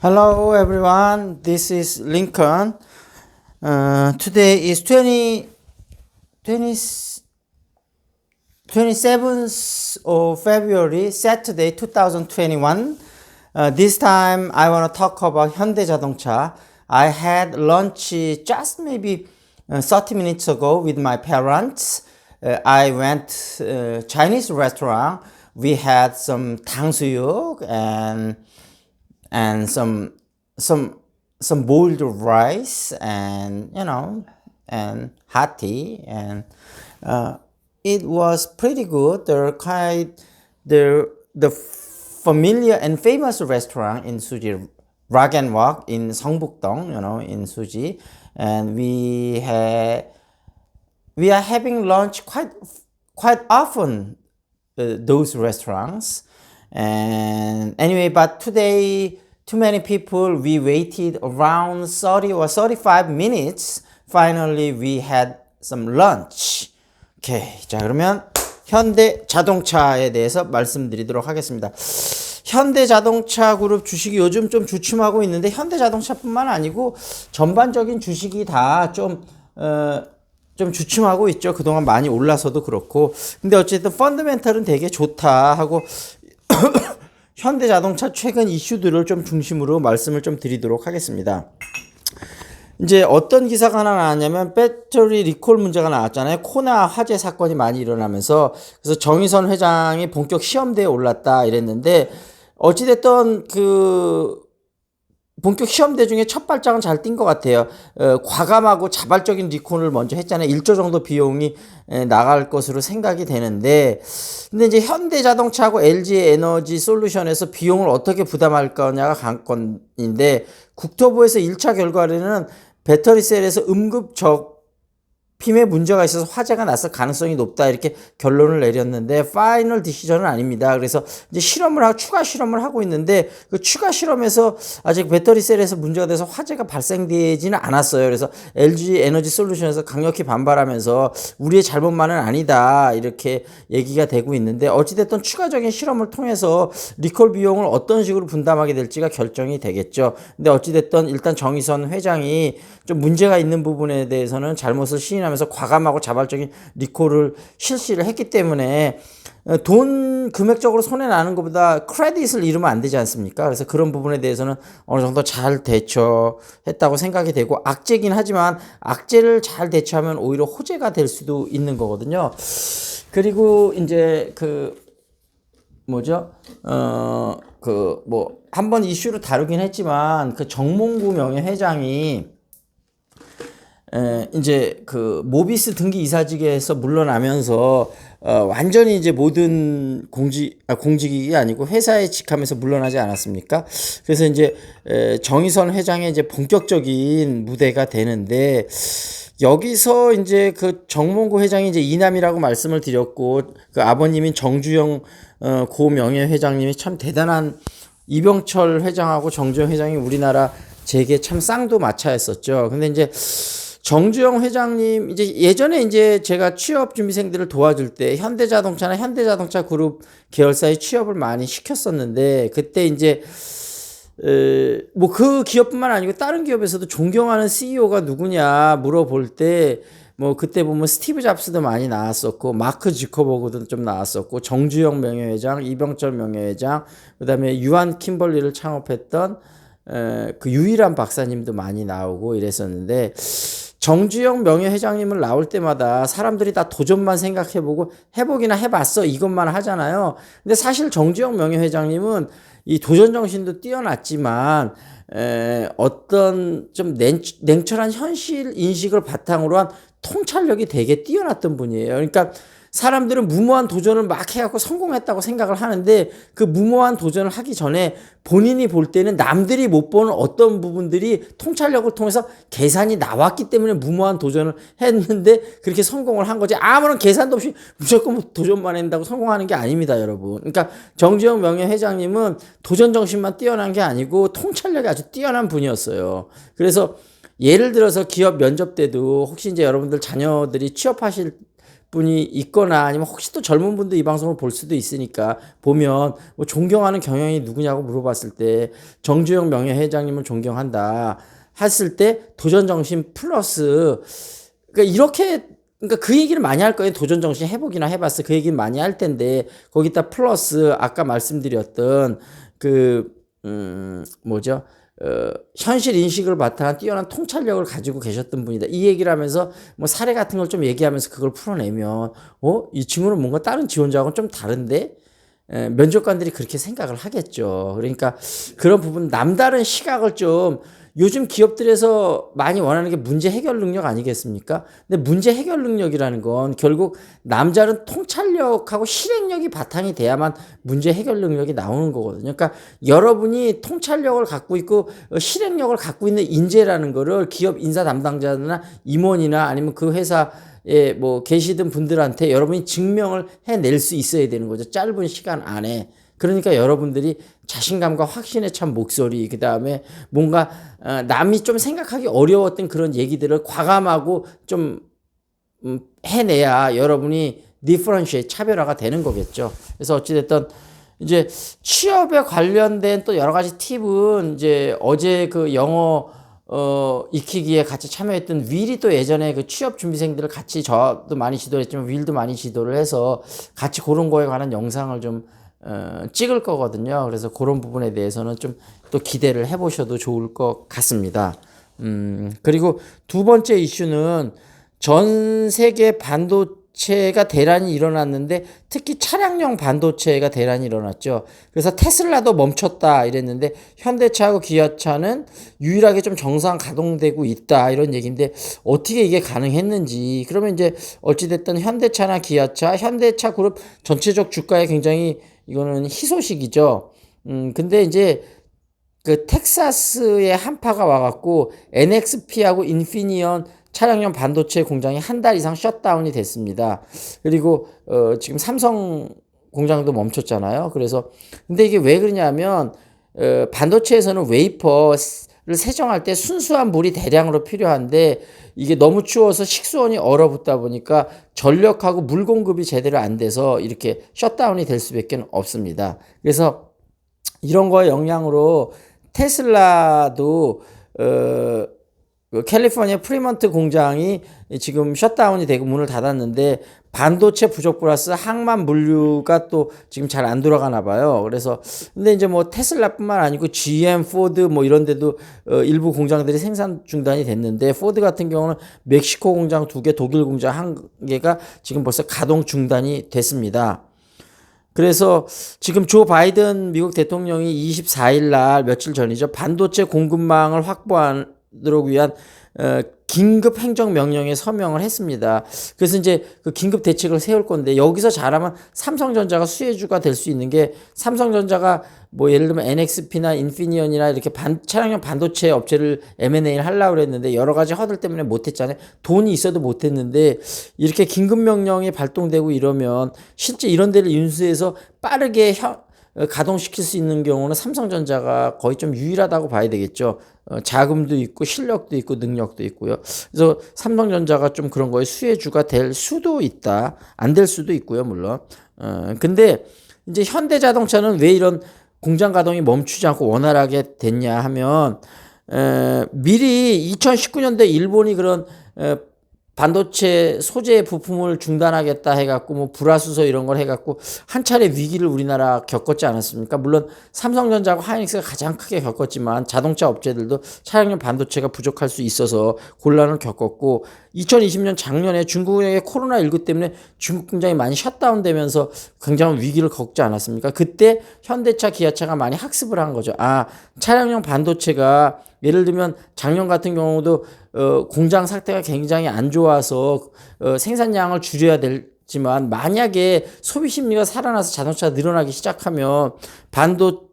Hello everyone, this is Lincoln. Uh, today is 20, 20, 27th of February, Saturday 2021. Uh, this time I want to talk about Hyundai Ja동cha. I had lunch uh, just maybe uh, 30 minutes ago with my parents. Uh, I went uh, Chinese restaurant. We had some tangsuyuk and and some some some boiled rice and you know and hot tea and uh, it was pretty good. They're the the familiar and famous restaurant in Suji, Rock and Walk in Songbukdong, you know, in Suji, and we had we are having lunch quite quite often uh, those restaurants and anyway but today too many people we waited around 30 or 35 minutes finally we had some lunch 오케이 자 그러면 현대 자동차에 대해서 말씀드리도록 하겠습니다 현대 자동차 그룹 주식이 요즘 좀 주춤하고 있는데 현대 자동차뿐만 아니고 전반적인 주식이 다좀 어, 좀 주춤하고 있죠. 그동안 많이 올라서도 그렇고. 근데 어쨌든 펀드멘털은 되게 좋다 하고 현대자동차 최근 이슈들을 좀 중심으로 말씀을 좀 드리도록 하겠습니다. 이제 어떤 기사가 하나 나왔냐면 배터리 리콜 문제가 나왔잖아요. 코나 화재 사건이 많이 일어나면서 그래서 정의선 회장이 본격 시험대에 올랐다 이랬는데 어찌됐던 그 본격 시험 대 중에 첫 발장은 잘 뛴 것 같아요. 어, 과감하고 자발적인 리콘을 먼저 했잖아요. 1조 정도 비용이 에, 나갈 것으로 생각이 되는데, 근데 이제 현대 자동차하고 LG 에너지 솔루션에서 비용을 어떻게 부담할 거냐가 관건인데, 국토부에서 1차 결과로는 배터리 셀에서 응급적 핌에 문제가 있어서 화재가 났을 가능성이 높다 이렇게 결론을 내렸는데 파이널 디시전은 아닙니다. 그래서 이제 실험을 하고 추가 실험을 하고 있는데 그 추가 실험에서 아직 배터리 셀에서 문제가 돼서 화재가 발생되지는 않았어요. 그래서 LG 에너지 솔루션에서 강력히 반발하면서 우리의 잘못만은 아니다 이렇게 얘기가 되고 있는데 어찌됐든 추가적인 실험을 통해서 리콜 비용을 어떤 식으로 분담하게 될지가 결정이 되겠죠. 근데 어찌됐든 일단 정의선 회장이 좀 문제가 있는 부분에 대해서는 잘못을 시인하 하면서 과감하고 자발적인 리콜을 실시를 했기 때문에 어, 돈 금액적으로 손해 나는 것보다 크레딧을 잃으면 안 되지 않습니까? 그래서 그런 부분에 대해서는 어느 정도 잘 대처했다고 생각이 되고 악재긴 하지만 악재를 잘 대처하면 오히려 호재가 될 수도 있는 거거든요. 그리고 이제 그 뭐죠? 어 그 뭐 한 번 이슈로 다루긴 했지만 그 정몽구 명예 회장이 에, 이제 그 모비스 등기 이사직에서 물러나면서 어, 완전히 이제 모든 공직 아, 공직이 아니고 회사에 직함에서 물러나지 않았습니까? 그래서 이제 에, 정의선 회장의 이제 본격적인 무대가 되는데 여기서 이제 그 정몽구 회장이 이제 이남이라고 말씀을 드렸고 그 아버님인 정주영 어, 고 명예 회장님이 참 대단한 이병철 회장하고 정주영 회장이 우리나라 재계 참 쌍도 마차였었죠. 근데 이제 정주영 회장님 이제 예전에 이제 제가 취업 준비생들을 도와줄 때 현대자동차나 현대자동차 그룹 계열사에 취업을 많이 시켰었는데 그때 이제 뭐 그 기업뿐만 아니고 다른 기업에서도 존경하는 CEO가 누구냐 물어볼 때 뭐 그때 보면 스티브 잡스도 많이 나왔었고 마크 지커버그도 좀 나왔었고 정주영 명예회장, 이병철 명예회장, 그다음에 유한 킴벌리를 창업했던 그 유일한 박사님도 많이 나오고 이랬었는데 정주영 명예회장님을 나올 때마다 사람들이 다 도전만 생각해보고 해보기나 해봤어 이것만 하잖아요. 근데 사실 정주영 명예회장님은 이 도전 정신도 뛰어났지만 에, 어떤 좀 냉, 냉철한 현실 인식을 바탕으로 한 통찰력이 되게 뛰어났던 분이에요. 그러니까 사람들은 무모한 도전을 막 해갖고 성공했다고 생각을 하는데 그 무모한 도전을 하기 전에 본인이 볼 때는 남들이 못 보는 어떤 부분들이 통찰력을 통해서 계산이 나왔기 때문에 무모한 도전을 했는데 그렇게 성공을 한 거지. 아무런 계산도 없이 무조건 뭐 도전만 한다고 성공하는 게 아닙니다 여러분. 그러니까 정지영 명예회장님은 도전 정신만 뛰어난 게 아니고 통찰력이 아주 뛰어난 분이었어요. 그래서 예를 들어서 기업 면접 때도 혹시 이제 여러분들 자녀들이 취업하실 분이 있거나 아니면 혹시 또 젊은 분도 이 방송을 볼 수도 있으니까 보면 뭐 존경하는 경영이 누구냐고 물어봤을 때 정주영 명예회장님을 존경한다 했을 때 도전 정신 플러스 그러니까 이렇게 그러니까 그 얘기를 많이 할 거예요. 도전 정신 해보기나 해봤어. 그 얘기를 많이 할 텐데 거기다 플러스 아까 말씀드렸던 그 음, 뭐죠? 어, 현실 인식을 바탕한 뛰어난 통찰력을 가지고 계셨던 분이다. 이 얘기를 하면서 뭐 사례 같은 걸 좀 얘기하면서 그걸 풀어내면, 어? 이 친구는 뭔가 다른 지원자하고는 좀 다른데? 에, 면접관들이 그렇게 생각을 하겠죠. 그러니까 그런 부분, 남다른 시각을 좀 요즘 기업들에서 많이 원하는 게 문제 해결 능력 아니겠습니까? 근데 문제 해결 능력이라는 건 결국 남자는 통찰력하고 실행력이 바탕이 돼야만 문제 해결 능력이 나오는 거거든요. 그러니까 여러분이 통찰력을 갖고 있고 실행력을 갖고 있는 인재라는 거를 기업 인사 담당자나 임원이나 아니면 그 회사 에뭐 계시던 분들한테 여러분이 증명을 해낼 수 있어야 되는 거죠. 짧은 시간 안에. 그러니까 여러분들이 자신감과 확신에 찬 목소리, 그 다음에 뭔가 어, 남이 좀 생각하기 어려웠던 그런 얘기들을 과감하고 좀 음, 해내야 여러분이 디퍼런시에 차별화가 되는 거겠죠. 그래서 어찌됐든 이제 취업에 관련된 또 여러 가지 팁은 이제 어제 그 영어 어, 익히기에 같이 참여했던 윌이 또 예전에 그 취업 준비생들을 같이 저도 많이 지도를 했지만 윌도 많이 지도를 해서 같이 그런 거에 관한 영상을 좀 어, 찍을 거거든요. 그래서 그런 부분에 대해서는 좀 또 기대를 해보셔도 좋을 것 같습니다. 음, 그리고 두 번째 이슈는 전 세계 반도체가 대란이 일어났는데 특히 차량용 반도체가 대란이 일어났죠. 그래서 테슬라도 멈췄다 이랬는데 현대차하고 기아차는 유일하게 좀 정상 가동되고 있다 이런 얘기인데 어떻게 이게 가능했는지 그러면 이제 어찌됐든 현대차나 기아차, 현대차 그룹 전체적 주가에 굉장히 이거는 희소식이죠. 음, 근데 이제 그 텍사스의 한파가 와갖고 NXP하고 인피니언 차량용 반도체 공장이 한 달 이상 셧다운이 됐습니다. 그리고 어, 지금 삼성 공장도 멈췄잖아요. 그래서 근데 이게 왜 그러냐면 어, 반도체에서는 웨이퍼를 세정할 때 순수한 물이 대량으로 필요한데 이게 너무 추워서 식수원이 얼어붙다 보니까 전력하고 물 공급이 제대로 안 돼서 이렇게 셧다운이 될 수밖에 없습니다. 그래서 이런 거의 영향으로 테슬라도 어, 그 캘리포니아 프리먼트 공장이 지금 셧다운이 되고 문을 닫았는데 반도체 부족 플러스 항만 물류가 또 지금 잘 안 돌아가나 봐요. 그래서 근데 이제 뭐 테슬라뿐만 아니고 GM, 포드 뭐 이런 데도 어 일부 공장들이 생산 중단이 됐는데 포드 같은 경우는 멕시코 공장 두 개, 독일 공장 한 개가 지금 벌써 가동 중단이 됐습니다. 그래서 지금 조 바이든 미국 대통령이 24일 날 며칠 전이죠. 반도체 공급망을 확보하 도록 위한 어, 긴급 행정 명령에 서명을 했습니다. 그래서 이제 그 긴급 대책을 세울 건데 여기서 잘하면 삼성전자가 수혜주가 될 수 있는 게 삼성전자가 뭐 예를 들면 NXP나 인피니언이나 이렇게 반, 차량용 반도체 업체를 M&A를 하려고 그랬는데 여러 가지 허들 때문에 못 했잖아요. 돈이 있어도 못 했는데 이렇게 긴급 명령이 발동되고 이러면 실제 이런 데를 인수해서 빠르게 혀, 가동시킬 수 있는 경우는 삼성전자가 거의 좀 유일하다고 봐야 되겠죠. 어, 자금도 있고 실력도 있고 능력도 있고요. 그래서 삼성전자가 좀 그런 거에 수혜주가 될 수도 있다. 안 될 수도 있고요, 물론. 어, 근데 이제 현대자동차는 왜 이런 공장 가동이 멈추지 않고 원활하게 됐냐 하면 에, 미리 2019년도에 일본이 그런 에, 반도체 소재 부품을 중단하겠다 해갖고 뭐 불화수소 이런 걸 해갖고 한 차례 위기를 우리나라 겪었지 않았습니까? 물론 삼성전자하고 하이닉스가 가장 크게 겪었지만 자동차 업체들도 차량용 반도체가 부족할 수 있어서 곤란을 겪었고 2020년 작년에 중국의 코로나19 때문에 중국 공장이 많이 셧다운되면서 굉장한 위기를 겪지 않았습니까? 그때 현대차, 기아차가 많이 학습을 한 거죠. 아, 차량용 반도체가 예를 들면 작년 같은 경우도 어, 공장 상태가 굉장히 안 좋아서 어, 생산량을 줄여야 되지만 만약에 소비 심리가 살아나서 자동차가 늘어나기 시작하면 반도 음,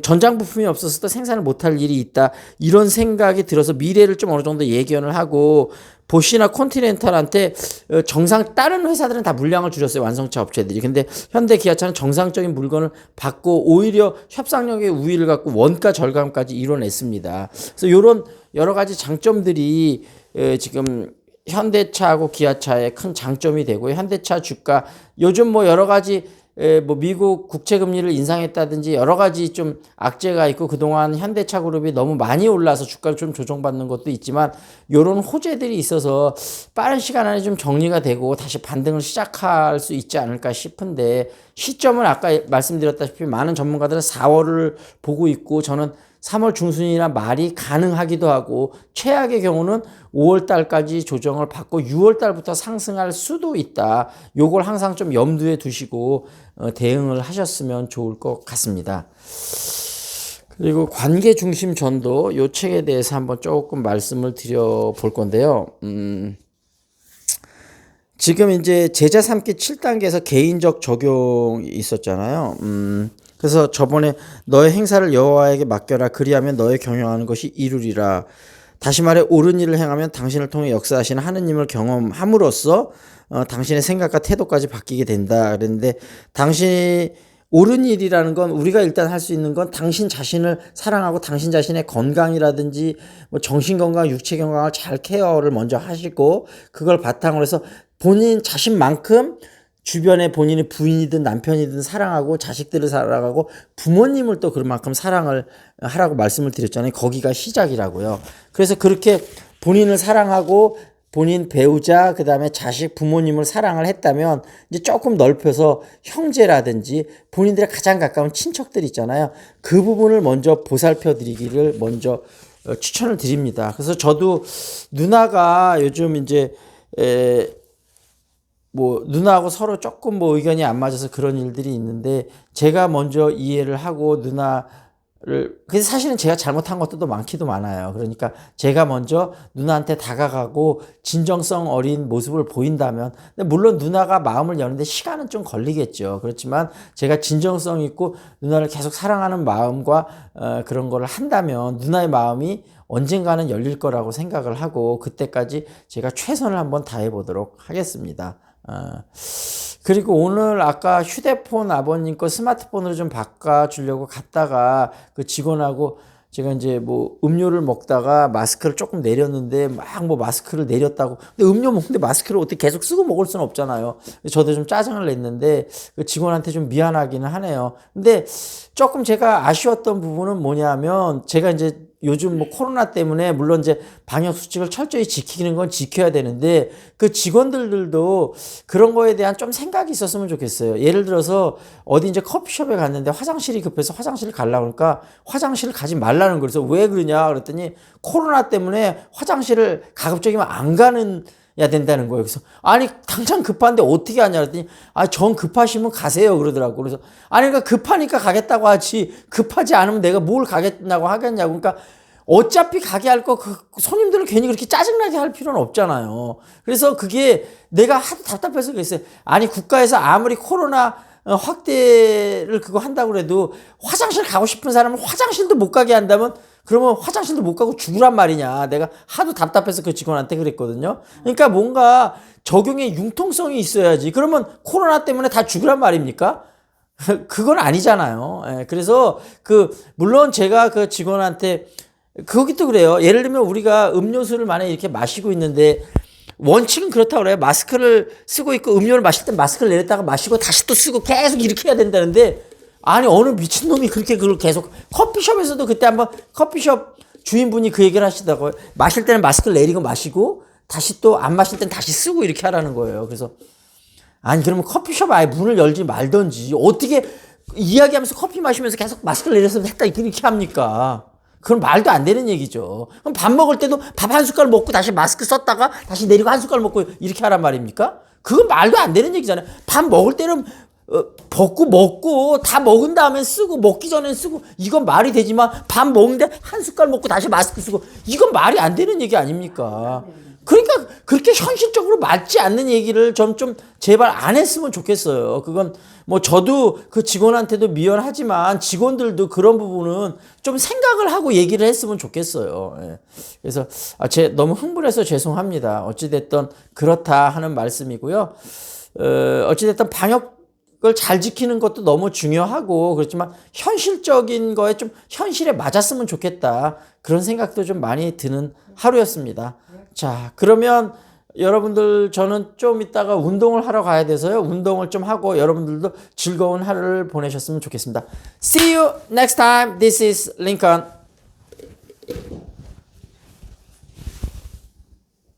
전장 부품이 없어서 또 생산을 못할 일이 있다. 이런 생각이 들어서 미래를 좀 어느 정도 예견을 하고 보시나 콘티넨탈한테 어, 정상 다른 회사들은 다 물량을 줄였어요 완성차 업체들이. 근데 현대 기아차는 정상적인 물건을 받고 오히려 협상력의 우위를 갖고 원가 절감까지 이뤄냈습니다. 그래서 이런 여러 가지 장점들이 지금 현대차하고 기아차의 큰 장점이 되고 현대차 주가 요즘 뭐 여러 가지 에, 뭐 미국 국채 금리를 인상했다든지 여러 가지 좀 악재가 있고 그동안 현대차 그룹이 너무 많이 올라서 주가를 좀 조정받는 것도 있지만 요런 호재들이 있어서 빠른 시간 안에 좀 정리가 되고 다시 반등을 시작할 수 있지 않을까 싶은데 시점은 아까 말씀드렸다시피 많은 전문가들은 4월을 보고 있고 저는 3월 중순이나 말이 가능하기도 하고 최악의 경우는 5월 달까지 조정을 받고 6월 달부터 상승할 수도 있다. 요걸 항상 좀 염두에 두시고 어, 대응을 하셨으면 좋을 것 같습니다. 그리고 관계 중심 전도 요 책에 대해서 한번 조금 말씀을 드려 볼 건데요. 음, 지금 이제 제자 삼기 7단계에서 개인적 적용이 있었잖아요. 음, 그래서 저번에 너의 행사를 여호와에게 맡겨라 그리하면 너의 경영하는 것이 이루리라. 다시 말해 옳은 일을 행하면 당신을 통해 역사하시는 하느님을 경험함으로써 어, 당신의 생각과 태도까지 바뀌게 된다. 그랬는데 당신이 옳은 일이라는 건 우리가 일단 할 수 있는 건 당신 자신을 사랑하고 당신 자신의 건강이라든지 뭐 정신 건강, 육체 건강을 잘 케어를 먼저 하시고 그걸 바탕으로 해서 본인 자신만큼 주변에 본인의 부인이든 남편이든 사랑하고 자식들을 사랑하고 부모님을 또 그만큼 사랑을 하라고 말씀을 드렸잖아요. 거기가 시작이라고요. 그래서 그렇게 본인을 사랑하고 본인 배우자 그다음에 자식 부모님을 사랑을 했다면 이제 조금 넓혀서 형제라든지 본인들의 가장 가까운 친척들 있잖아요. 그 부분을 먼저 보살펴 드리기를 먼저 어, 추천을 드립니다. 그래서 저도 누나가 요즘 이제 에, 뭐 누나하고 서로 조금 뭐 의견이 안 맞아서 그런 일들이 있는데 제가 먼저 이해를 하고 누나를 그래서 사실은 제가 잘못한 것도 많기도 많아요. 그러니까 제가 먼저 누나한테 다가가고 진정성 어린 모습을 보인다면 근데 물론 누나가 마음을 여는데 시간은 좀 걸리겠죠. 그렇지만 제가 진정성 있고 누나를 계속 사랑하는 마음과 어, 그런 거를 한다면 누나의 마음이 언젠가는 열릴 거라고 생각을 하고 그때까지 제가 최선을 한번 다해 보도록 하겠습니다. 어. 그리고 오늘 아까 휴대폰 아버님 거 스마트폰으로 좀 바꿔주려고 갔다가 그 직원하고 제가 이제 뭐 음료를 먹다가 마스크를 조금 내렸는데 막 뭐 마스크를 내렸다고. 근데 음료 먹는데 마스크를 어떻게 계속 쓰고 먹을 수는 없잖아요. 저도 좀 짜증을 냈는데 그 직원한테 좀 미안하기는 하네요. 근데 조금 제가 아쉬웠던 부분은 뭐냐면 제가 이제 요즘 뭐 코로나 때문에 물론 이제 방역 수칙을 철저히 지키는 건 지켜야 되는데 그 직원들도 그런 거에 대한 좀 생각이 있었으면 좋겠어요. 예를 들어서 어디 이제 커피숍에 갔는데 화장실이 급해서 화장실을 가려고 하니까 화장실을 가지 말라는 거예요. 그래서 왜 그러냐 그랬더니 코로나 때문에 화장실을 가급적이면 안 가는 야 된다는 거예요. 그래서 아니 당장 급한데 어떻게 하냐 그랬더니 아전 급하시면 가세요 그러더라고. 그래서 아니 그러니까 급하니까 가겠다고 하지 급하지 않으면 내가 뭘 가겠냐고 하겠냐고. 그러니까 어차피 가게 할 거 그 손님들을 괜히 그렇게 짜증나게 할 필요는 없잖아요. 그래서 그게 내가 하도 답답해서 그랬어요. 아니 국가에서 아무리 코로나 어, 확대를 그거 한다고 그래도 화장실 가고 싶은 사람은 화장실도 못 가게 한다면 그러면 화장실도 못 가고 죽으란 말이냐. 내가 하도 답답해서 그 직원한테 그랬거든요. 그러니까 뭔가 적용의 융통성이 있어야지. 그러면 코로나 때문에 다 죽으란 말입니까? 그건 아니잖아요. 예, 그래서 그 물론 제가 그 직원한테 거기도 그래요. 예를 들면 우리가 음료수를 만약에 이렇게 마시고 있는데 원칙은 그렇다고 그래요. 마스크를 쓰고 있고 음료를 마실 때 마스크를 내렸다가 마시고 다시 또 쓰고 계속 이렇게 해야 된다는데 아니 어느 미친놈이 그렇게 그걸 계속 커피숍에서도 그때 한번 커피숍 주인분이 그 얘기를 하시다고요. 마실 때는 마스크를 내리고 마시고 다시 또 안 마실 때는 다시 쓰고 이렇게 하라는 거예요. 그래서 아니 그러면 커피숍 아예 문을 열지 말던지 어떻게 이야기하면서 커피 마시면서 계속 마스크를 내려서 했다 이렇게 합니까? 그건 말도 안 되는 얘기죠. 그럼 밥 먹을 때도 밥 한 숟갈 먹고 다시 마스크 썼다가 다시 내리고 한 숟갈 먹고 이렇게 하란 말입니까? 그건 말도 안 되는 얘기잖아요. 밥 먹을 때는 어, 벗고 먹고 다 먹은 다음에 쓰고 먹기 전에 쓰고 이건 말이 되지만 밥 먹는데 한 숟갈 먹고 다시 마스크 쓰고 이건 말이 안 되는 얘기 아닙니까? 그러니까 그렇게 현실적으로 맞지 않는 얘기를 좀 좀 제발 안 했으면 좋겠어요. 그건 뭐 저도 그 직원한테도 미안하지만 직원들도 그런 부분은 좀 생각을 하고 얘기를 했으면 좋겠어요. 예. 그래서 아, 제 너무 흥분해서 죄송합니다. 어찌됐든 그렇다 하는 말씀이고요. 어, 어찌됐든 방역 그걸 잘 지키는 것도 너무 중요하고 그렇지만 현실적인 거에 좀 현실에 맞았으면 좋겠다. 그런 생각도 좀 많이 드는 하루였습니다. 자, 그러면 여러분들 저는 좀 이따가 운동을 하러 가야 돼서요. 운동을 좀 하고 여러분들도 즐거운 하루를 보내셨으면 좋겠습니다. See you next time. This is Lincoln.